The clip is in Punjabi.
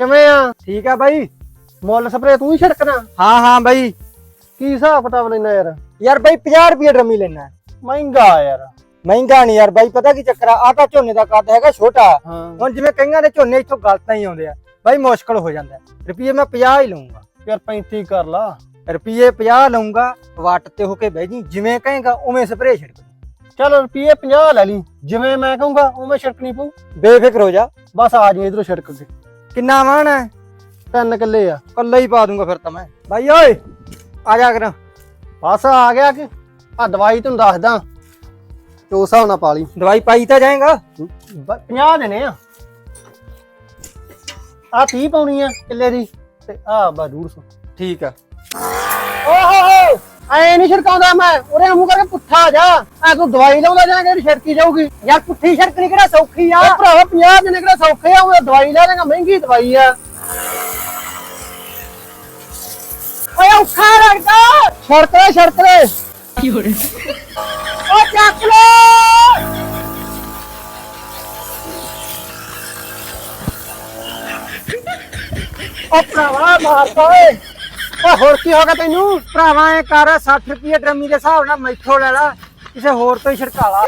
ਕਿਵੇਂ ਆ? ਠੀਕ ਆ ਬਾਈ। ਮੁੱਲ ਸਪਰੇ ਤੂੰ ਹੀ ਛਿੜਕਣਾ। ਹਾਂ ਹਾਂ ਬਾਈ। ਕੀ ਹਿਸਾਬ ਕਿਤਾਬ ਲੈਣਾ ਯਾਰ? ਯਾਰ ਬਾਈ 50 ਰੁਪਏ ਡਰਮੀ ਲੈਣਾ। ਮਹਿੰਗਾ ਯਾਰ। ਮਹਿੰਗਾ ਨਹੀਂ ਯਾਰ ਬਾਈ ਪਤਾ ਕੀ ਚੱਕਰ ਆ? ਆਹ ਤਾਂ ਝੋਨੇ ਦਾ ਕੱਦ ਹੈਗਾ ਛੋਟਾ। ਹਾਂ। ਹੁਣ ਜਿਵੇਂ ਕਈਆਂ ਦੇ ਝੋਨੇ ਇੱਥੋਂ ਗਲਤਾਂ ਹੀ ਆਉਂਦੇ ਆ। ਬਾਈ ਮੁਸ਼ਕਲ ਹੋ ਜਾਂਦਾ। ਰੁਪਏ ਮੈਂ 50 ਹੀ ਲਊਂਗਾ। ਯਾਰ 35 ਕਰ ਲਾ। ਰੁਪਏ 50 ਲਊਂਗਾ ਵਾਟ ਤੇ ਹੋ ਕੇ ਬਹਿ ਜੀ। ਜਿਵੇਂ ਕਹੇਗਾ ਉਵੇਂ ਸਪਰੇਅ ਛਿੜਕ ਚਲ ਰੁਪਏ 50 ਲੈ ਲਈ। ਜਿਵੇਂ ਮੈਂ ਕਹੂੰਗਾ ਉਵੇਂ ਛਿੜਕਣੀ ਪਊ। ਬੇਫਿਕਰ ਹੋ ਜਾ। ਬਸ ਆ ਜੀ ਇਧਰੋਂ ਛਿੜਕ ਕੇ। ਕਿੰਨਾ ਮਾਣ ਹੈ? ਤਿੰਨ ਕਿੱਲੇ ਆ। ਕੱਲਾ ਹੀ ਪਾ ਦੂੰਗਾ ਫਿਰ ਤਾਂ ਮੈਂ। ਬਾਈ ਓਏ ਆ ਜਾ ਕਰ। ਬਸ ਆ ਗਿਆ ਕਿ? ਆ ਦਵਾਈ ਤੈਨੂੰ ਦੱਸਦਾ। ਤੇ ਉਸ ਹਿਸਾਬ ਨਾਲ ਪਾ ਲਈ। ਦਵਾਈ ਪਾਈ ਤਾਂ ਜਾਏਗਾ। 50 ਦੇਣੇ ਆ। ਆ 30 ਪਾਉਣੀ ਆ ਕਿੱਲੇ ਦੀ। ਤੇ ਆ ਬਾ 150 ਠੀਕ ਆ। ਓਹੋ ਹੋ! ਐ ਨਹੀਂ ਛਿੜਕਾਉਂਦਾ ਮੈਂ ਉਰੇ ਮੂੰਹ ਕਰਕੇ ਪੁੱਠਾ ਜਾ। ਐ ਤੂੰ ਦਵਾਈ ਲਾਉਂਦਾ ਜਾਂ ਕਿਹੜੀ ਛਿੜਕੀ ਜਾਊਗੀ। ਯਾਰ ਪੁੱਠੀ ਛੜਕਣੀ ਕਿਹੜਾ ਸੌਖੀ ਆ? ਭਰਾਵਾ 50 ਦਿਨ ਕਿਹੜਾ ਸੌਖੇ ਆ? ਉਹ ਦਵਾਈ ਲੈ ਲੇਗਾ ਮਹਿੰਗੀ ਦਵਾਈ ਆ। ਓਏ ਔਖਾ ਲੱਗਦਾ ਛੜਕ ਲੈ ਛੜਕ ਲੈ। ਓ ਚੱਕ ਲੈ। ਓ ਭਰਾਵਾ ਮਾਰਦਾ ਓਏ। ਓ ਹੋਰ ਕੀ ਹੋ ਗਿਆ ਤੈਨੂੰ? ਭਰਾਵਾ, ਇਹ ਕਰ 60 ਰੁਪਏ ਡਰਮੀ ਦੇ ਹਿਸਾਬ ਨਾਲ ਮੈਥੋਂ ਲੈ ਲਾ, ਕਿਸੇ ਹੋਰ ਤੋਂ ਹੀ ਛੜਕਾ ਲਾ।